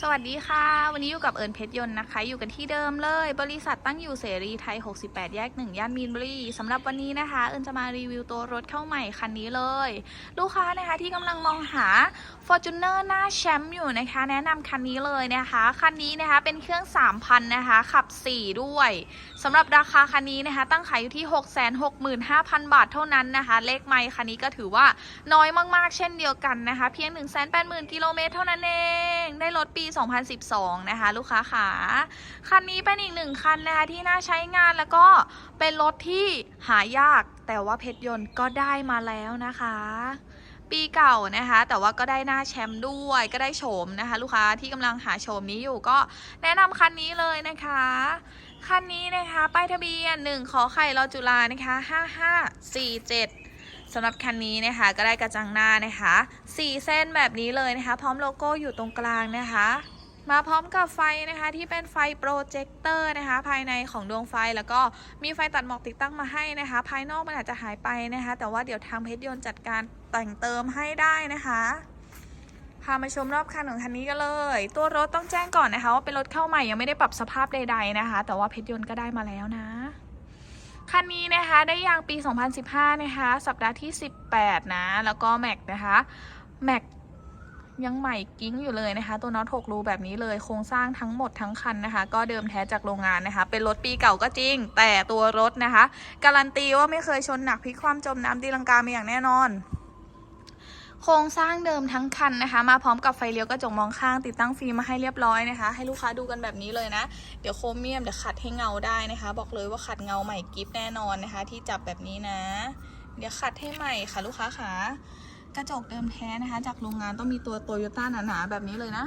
สวัสดีค่ะ วันนี้อยู่กับเอิญเพชรยนต์นะคะ อยู่กันที่เดิมเลย บริษัทตั้งอยู่เสรีไทย 68 แยก 1 ย่านมีนบุรีสำหรับวันนี้นะคะ เอิญจะมารีวิวตัวรถเข้าใหม่คันนี้เลย ลูกค้านะคะที่กำลังมองหา Fortuner หน้าแชมป์อยู่นะคะ แนะนำคันนี้เลยนะคะ คันนี้นะคะเป็นเครื่อง 3,000 นะคะ ขับ 4 ด้วยสำหรับราคาคันนี้นะคะ ตั้งขายอยู่ที่ 665,000 บาทเท่านั้นนะคะ เลขไมค์คันนี้ก็ถือว่าน้อยมากๆ เช่นเดียวกันนะคะ เพียง 180,000กิโลเมตรเท่านั้นเอง ได้รถปีี 2012 นะคะ ลูกค้าขาคันนี้เป็นอีกหนึ่งคันนะคะที่น่าใช้งานแล้วก็เป็นรถที่หายากแต่ว่าเพชรยนต์ก็ได้มาแล้วนะคะ ปีเก่านะคะ แต่ว่าก็ได้หน้าแชมป์ด้วยก็ได้โฉมนะคะ ลูกค้าที่กำลังหาโฉมนี้อยู่ก็แนะนำคันนี้เลยนะคะคันนี้นะคะ ป้ายทะเบียน 1 ขอไข่รอจุฬานะคะ 5547 สำหรับคันนี้นะคะก็ได้กระจังหน้านะคะ4เส้นแบบนี้เลยนะคะ พร้อมโลโก้อยู่ตรงกลางนะคะ มาพร้อมกับไฟนะคะที่เป็นไฟโปรเจคเตอร์นะคะ ภายในของดวงไฟแล้วก็มีไฟตัดหมอกติดตั้งมาให้นะคะ ภายนอกมันอาจจะหายไปนะคะ แต่ว่าเดี๋ยวทางเพชรยนต์จัดการแต่งเติมให้ได้นะคะพามาชมรอบคันของคันนี้กันเลย ตัวรถต้องแจ้งก่อนนะคะ ว่าเป็นรถเข้าใหม่ยังไม่ได้ปรับสภาพใดๆนะคะ แต่ว่าเพชรยนต์ก็ได้มาแล้วนะ คันนี้นะคะได้ยางปี 2015 นะคะ สัปดาห์ที่ 18 นะ แล้วก็แม็กนะคะแม็กยังใหม่กิ้งอยู่เลยนะคะ ตัวน็อตหกรูแบบนี้เลยโครงสร้างทั้งหมดทั้งคันนะคะ ก็เดิมแท้จากโรงงานนะคะ เป็นรถปีเก่าก็จริง แต่ตัวรถนะคะ การันตีว่าไม่เคยชนหนักพลิกความจมน้ำตีลังกามาอย่างแน่นอน โครงสร้างเดิมทั้งคันนะคะ มาพร้อมกับไฟเลี้ยวกระจกมองข้างติดตั้งฟิล์มมาให้เรียบร้อยนะคะ ให้ลูกค้าดูกันแบบนี้เลยนะ เดี๋ยวโครเมียมเดี๋ยวขัดให้เงาได้นะคะ บอกเลยว่าขัดเงาใหม่กิฟแน่นอนนะคะ ที่จับแบบนี้นะ เดี๋ยวขัดให้ใหม่ค่ะลูกค้าขากระจกเดิมแท้นะคะ จากโรงงานต้องมีตัวโตโยต้าหนาๆแบบนี้เลยนะ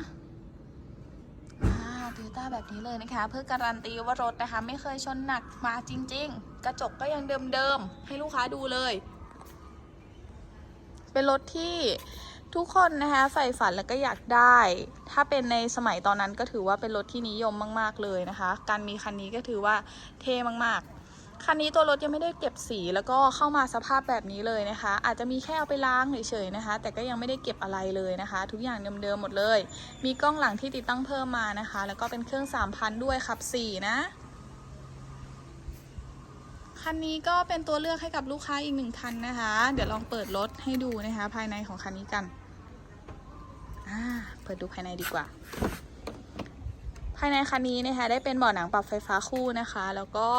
โตโยต้าแบบนี้เลยนะคะ เพื่อการันตีว่ารถนะคะ ไม่เคยชนหนักมาจริง ๆ กระจกก็ยังเดิมๆให้ลูกค้าดูเลย เป็นรถที่ทุกคนนะคะใฝ่ฝันแล้วก็อยากได้ ถ้าเป็นในสมัยตอนนั้นก็ถือว่าเป็นรถที่นิยมมาก ๆ เลยนะคะ การมีคันนี้ก็ถือว่าเท่มากๆ คันนี้ตัวรถยังไม่ได้เก็บสีแล้วก็เข้ามาสภาพแบบนี้เลยนะคะ อาจจะมีแค่เอาไปล้างเฉยๆนะคะ แต่ก็ยังไม่ได้เก็บอะไรเลยนะคะ ทุกอย่างเดิมๆหมดเลย มีกล้องหลังที่ติดตั้งเพิ่มมานะคะ แล้วก็เป็นเครื่อง 3,000 ด้วยขับ4นะ คันนี้ก็เป็นตัวเลือกให้กับลูกค้าอีกหนึ่งคันนะคะ เดี๋ยวลองเปิดรถให้ดูนะคะ ภายในของคันนี้กันอ่าเปิดดูภายในดีกว่า ภายในคันนี้นะคะได้เป็นเบาะหนังปรับไฟฟ้าคู่นะคะ แล้วก็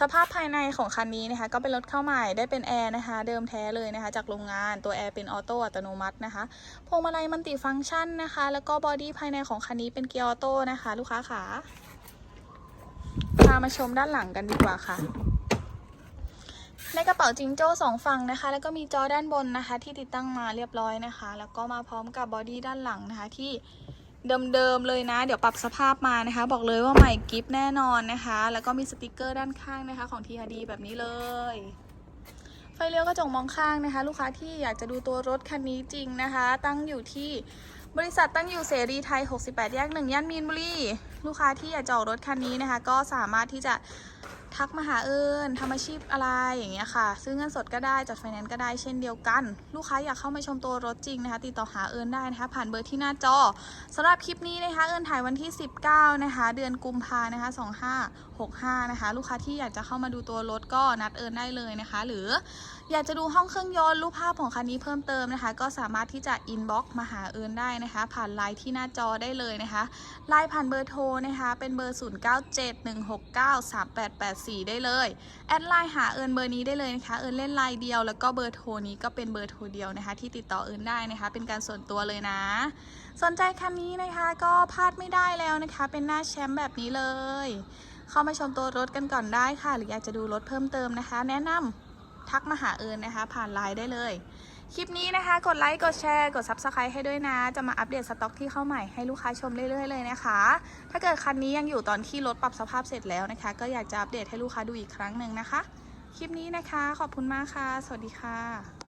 สภาพภายในของคันนี้นะคะ ก็เป็นรถเข้าใหม่ได้เป็นแอร์นะคะ เดิมแท้เลยนะคะ จากโรงงานตัวแอร์เป็นออโต้อัตโนมัตินะคะพวงมาลัยมันติฟังก์ชันนะคะ แล้วก็บอดี้ภายในของคันนี้เป็นเกียร์ออโต้นะคะ ลูกค้าขาพามาชมด้านหลังกันดีกว่าค่ะ ในกระเป๋าจิงโจ้สองฝั่งนะคะ แล้วก็มีจอด้านบนนะคะ ที่ติดตั้งมาเรียบร้อยนะคะ แล้วก็มาพร้อมกับบอดี้ด้านหลังนะคะที่เดิมๆเลยนะ เดี๋ยวปรับสภาพมานะคะ บอกเลยว่าใหม่กิฟแน่นอนนะคะ แล้วก็มีสติกเกอร์ด้านข้างนะคะ ของ TRD แบบนี้เลยไฟเลี้ยวกระจกมองข้างนะคะ ลูกค้าที่อยากจะดูตัวรถคันนี้จริงนะคะ ตั้งอยู่ที่บริษัทตั้งอยู่เสรีไทย 68 แยก 1 ย่านมีนบุรี ลูกค้าที่อยากจะออกรถคันนี้นะคะ ก็สามารถที่จะ ทักมาหาเอิญทำอาชีพอะไรอย่างเงี้ยค่ะ ซื้อเงินสดก็ได้จัดไฟแนนซ์ก็ได้เช่นเดียวกัน ลูกค้าอยากเข้ามาชมตัวรถจริงนะคะ ติดต่อหาเอิญได้นะคะ ผ่านเบอร์ที่หน้าจอสำหรับคลิปนี้นะคะ เอิญถ่ายวันที่ 19 นะคะ เดือนกุมภานะคะ 2565 นะคะ ลูกค้าที่อยากจะเข้ามาดูตัวรถก็นัดเอิญได้เลยนะคะ หรืออยากจะดูห้องเครื่องยนต์รูปภาพของคันนี้เพิ่มเติมนะคะ ก็สามารถที่จะอินบ็อกซ์มาหาเอิญได้นะคะ ผ่านไลน์ที่หน้าจอได้เลยนะคะไลน์ผ่านเบอร์โทรนะคะ เป็นเบอร์4 ได้เลย แอดไลน์หาเอิญเบอร์นี้ได้เลยนะคะ เอิญเล่นไลน์เดียว แล้วก็เบอร์โทรนี้ก็เป็นเบอร์โทรเดียวนะคะ ที่ติดต่อเอิญได้นะคะ เป็นการส่วนตัวเลยนะ สนใจคันนี้นะคะก็พลาดไม่ได้แล้วนะคะ เป็นหน้าแชมป์แบบนี้เลย เข้ามาชมตัวรถกันก่อนได้ค่ะ หรืออยากจะดูรถเพิ่มเติมนะคะ แนะนำทักมาหาเอิญนะคะ ผ่านไลน์ได้เลย คลิปนี้นะคะ กดไลค์กดแชร์ กด Subscribe ให้ด้วยนะ จะมาอัปเดตสต็อกที่เข้าใหม่ให้ลูกค้าชมเรื่อยๆเลยนะคะ ถ้าเกิดคันนี้ยังอยู่ตอนที่รถปรับสภาพเสร็จแล้วนะคะ ก็อยากจะอัปเดตให้ลูกค้าดูอีกครั้งหนึ่งนะคะ คลิปนี้นะคะ ขอบคุณมากค่ะ สวัสดีค่ะ